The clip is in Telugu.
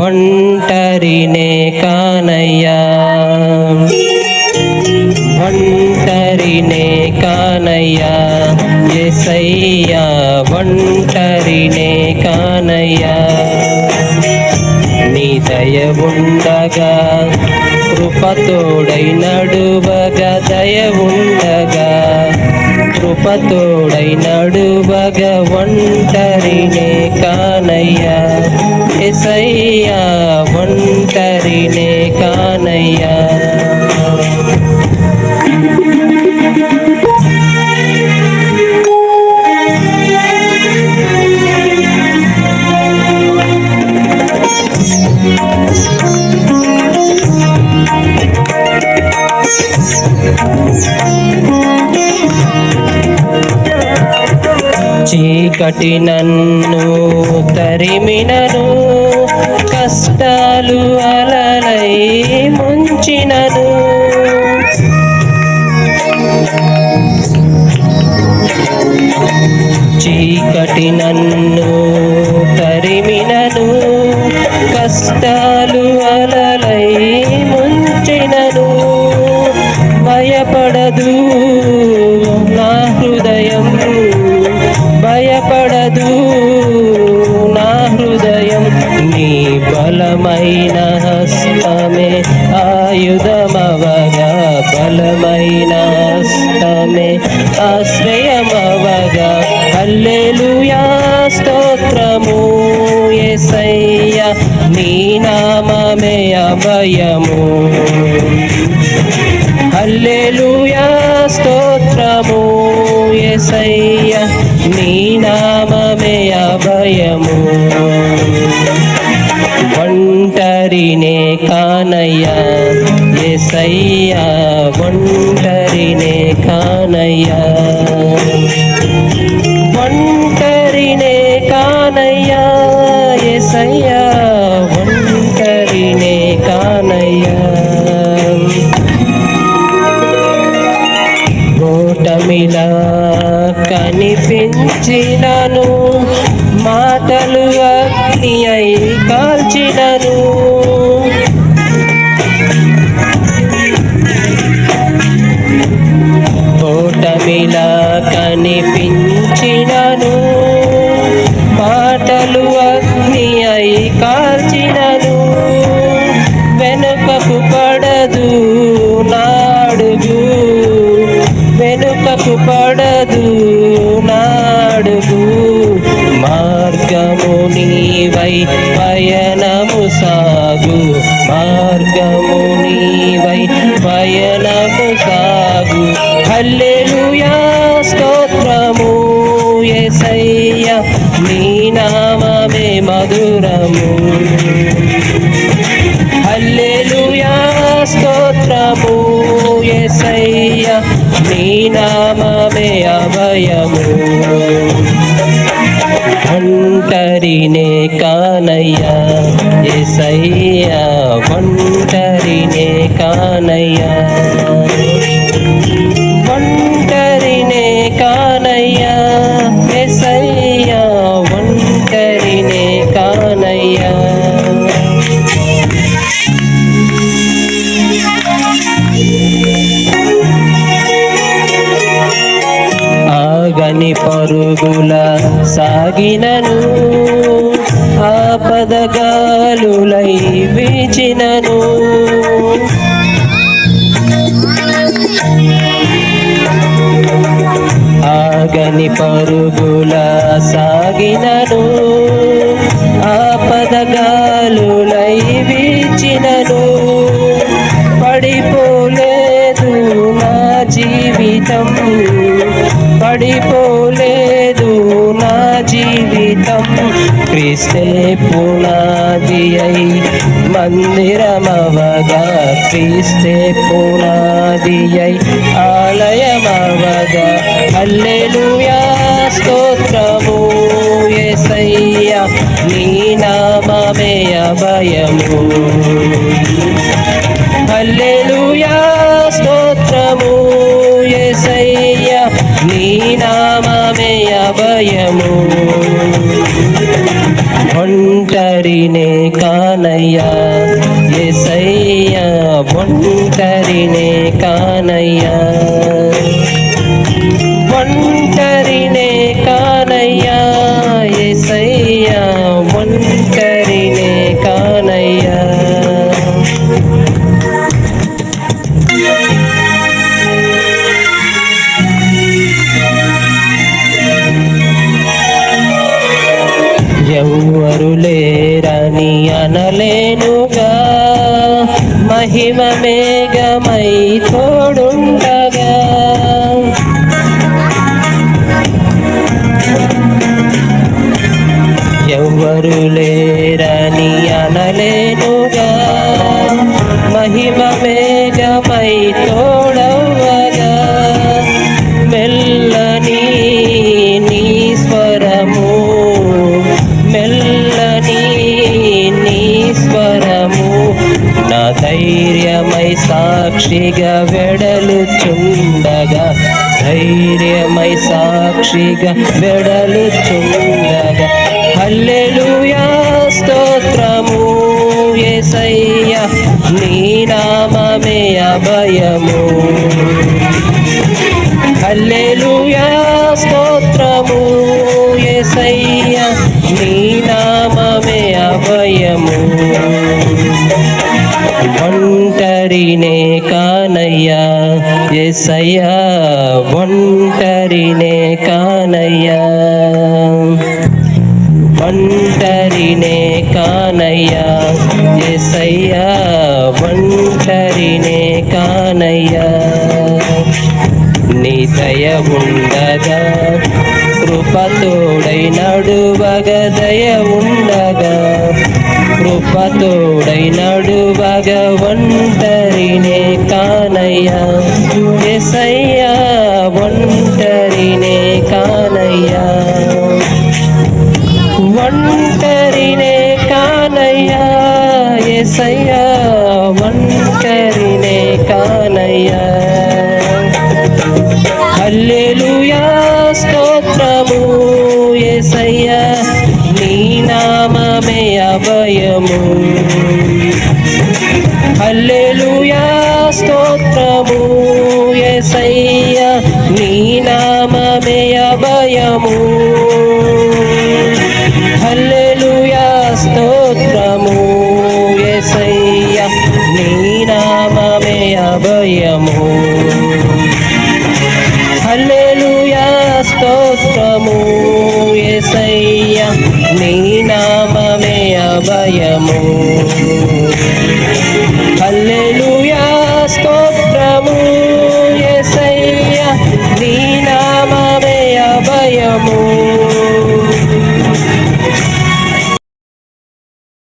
ఒంటరినే కానయ్యా. ఒంటరినే కానయ్యా. ఎసయ్యా ఒంటరినే కానయ్యా. నీ దయ ఉండగా కృపతోడై నడువగా దయ ఉండగా కృపతోడై నడువగా ఒంటరినే కానయ్యా. ఎసయ్యా ఒంటరినే కానయ్యా. చీకటి నన్ను తరిమినను చీకటి నన్ను తరిమినను కష్టాలు అలలై ముంచినను. భయపడదు నా హృదయం భయపడదు నా హృదయం. నీ బలమైన హస్తమే ఆయుధమవగా బలమైన యేసయ్య నీ నామమే అభయము. ఒంటరినే కానయ్యా యేసయ్యా కనిపించినను. మాటలు నీవై పయనము సాగు. మార్గము నీవై పయనము సాగు. హల్లెలూయా స్తోత్రము. ఎసయ్య నీ నామమే మధురము. హల్లెలూయా స్తోత్రము. ఎసయ్య నీ నామమే ఒంటరినే కానయ్యా యేసయ్యా ఒంటరినే కానయ్యా. ఒంటరినే కానయ్యా యేసయ్యా ఒంటరినే కానయ్యా. ఆగని పరుగుల సాగిన ఆపదగాలులై వీచినను. ఆగని పరుగుల సాగినను. ఆపదగాలులై వీచినను. పడిపోలేదు నా జీవితం. పడిపోలేదు నా జీవితం. క్రిస్తే పో మందిరమవగా క్రీస్తే పునాది అయి ఆలయమవగా హల్లెలూయా స్తోత్రము యేసయ్య నీ నామమే ఒంటరినే కానయ్యా. ఒంటరినే కానయ్యా. ఎసయ్యా ఒంటరినే కానయ్యా. ఎవరు లేరని అనలేనుగా. మహిమ ధైర్యమై సాక్షిగా వెడలుచుండగా. హల్లెలూయా స్తోత్రము యేసయ్యా నీ నామమే అభయము. హల్లెలుయా స్తోత్రము యేసయ్యా నీ నామమే అభయము. ఒంటరినే కానయ్యా ఎసయ్యా కానయ్యా. ఒంటరినే కానయ్యా. ఎసయ్యా ఒంటరినే కానయ్యా. నీ దయ ఉండగా కృపతోడై నడువగ దయ ఉండగా కృపతోడై నడువగ ఒంటరినే ఒంటరినే కానయ్యా ఎసయ్యా ఒంటరినే కానయ్యా. అల్లెలుయా స్తోత్రము ఎసయ్యా నీ నామమే అభయము. నామమే అభయము హల్లెలూయా